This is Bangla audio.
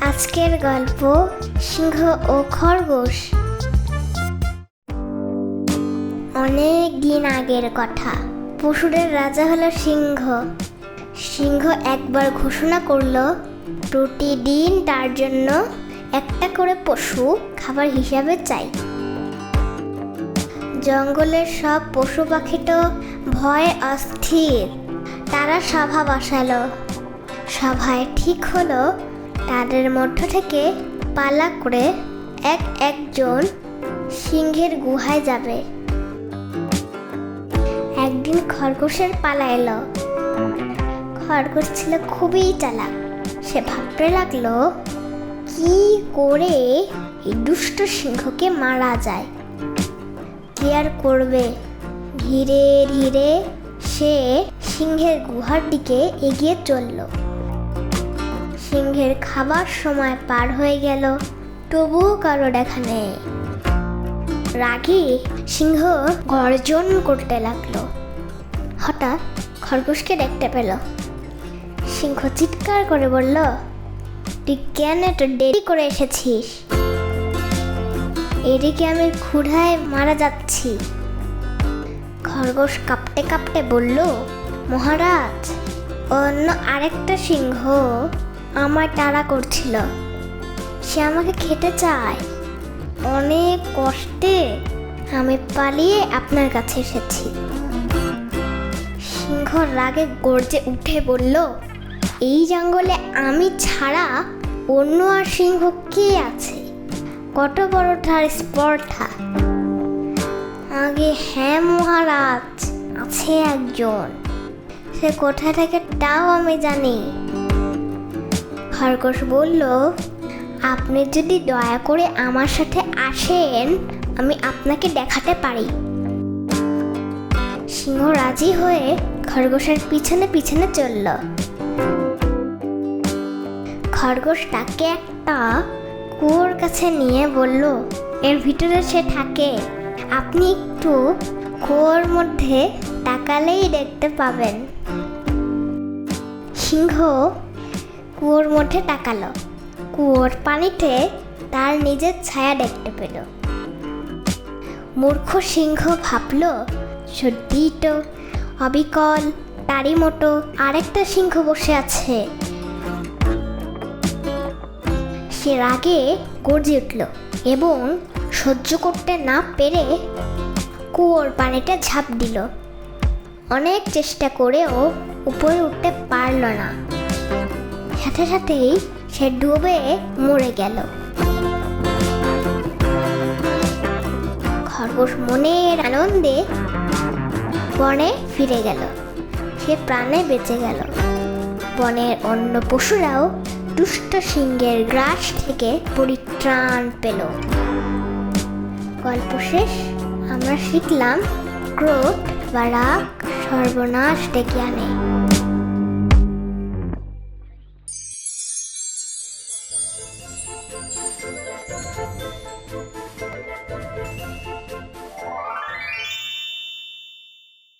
আজকের গল্প সিংহ ও খরগোশ। অনেক দিন আগের কথা। পশুদের রাজা হলো সিংহ। সিংহ একবার ঘোষণা করল, প্রতিদিন তার জন্য একটা করে পশু খাবার হিসাবে চাই। জঙ্গলের সব পশু পাখি তো ভয়ে অস্থির। তারা সভা বসালো। সভায় ঠিক হলো, তাদের মধ্য থেকে পালা করে এক একজন সিংহের গুহায় যাবে। একদিন খরগোশের পালা এলো। খরগোশ ছিল খুবই চালাক। সে ভাবতে লাগল, কি করে এই দুষ্ট সিংহকে মারা যায়? কি করবে। ধীরে ধীরে সে সিংহের গুহার দিকে এগিয়ে চলল। সিংহের খাবার সময় পার হয়ে গেল। তবুও কারও দেখা নেই। রাগে সিংহ গর্জন করতে লাগল। হঠাৎ খরগোশকে দেখতে পেল। সিংহ চিৎকার করে বলল, তুই কেন এত দেরি করে এসেছিস? এদিকে আমি ক্ষুধায় মারা যাচ্ছি। খরগোশ কাঁপতে কাঁপতে বলল, মহারাজ, অন্য আরেকটা সিংহ আমার তাড়া করছিল। সে আমাকে খেতে চায়। অনেক কষ্টে আমি পালিয়ে আপনার কাছে এসেছি। সিংহ রাগে গর্জে উঠে বলল, এই জঙ্গলে আমি ছাড়া অন্য আর সিংহ কে আছে? কত বড় তার স্পর্ধা। আগে হ্যাঁ মহারাজ, আছে একজন। সে কোথা থেকে তাও আমি জানি। খরগোশ বলল, আপনি যদি দয়া করে আমার সাথে আসেন, আমি আপনাকে দেখাতে পারি। সিংহ রাজি হয়ে খরগোশের পিছনে পিছনে চলল। খরগোশ তাকে একটা কুয়োর কাছে নিয়ে বলল, এর ভিতরে সে থাকে। আপনি একটু কুয়োর মধ্যে তাকালেই দেখতে পাবেন। সিংহ কুয়োর মধ্যে তাকালো। কুয়োর পানিতে তার নিজের ছায়া দেখতে পেল। মূর্খ সিংহ ভাবল সত্যি তো অবিকল, তারই মতো আরেকটা সিংহ বসে আছে। সে রাগে গর্জে উঠল এবং সহ্য করতে না পেরে কুয়োর পানিটা ঝাঁপ দিল। অনেক চেষ্টা করেও উপরে উঠতে পারল না। সাথে সাথেই সে ডুবে মরে গেল। খরগোশ মনের আনন্দে বনে ফিরে গেল। সে প্রাণে বেঁচে গেল। বনের অন্য পশুরাও দুষ্ট সিংহের গ্রাস থেকে পরিত্রাণ পেল। গল্প শেষ। আমরা শিখলাম ক্রোধ বা রাগ সর্বনাশ ডেকে আনে।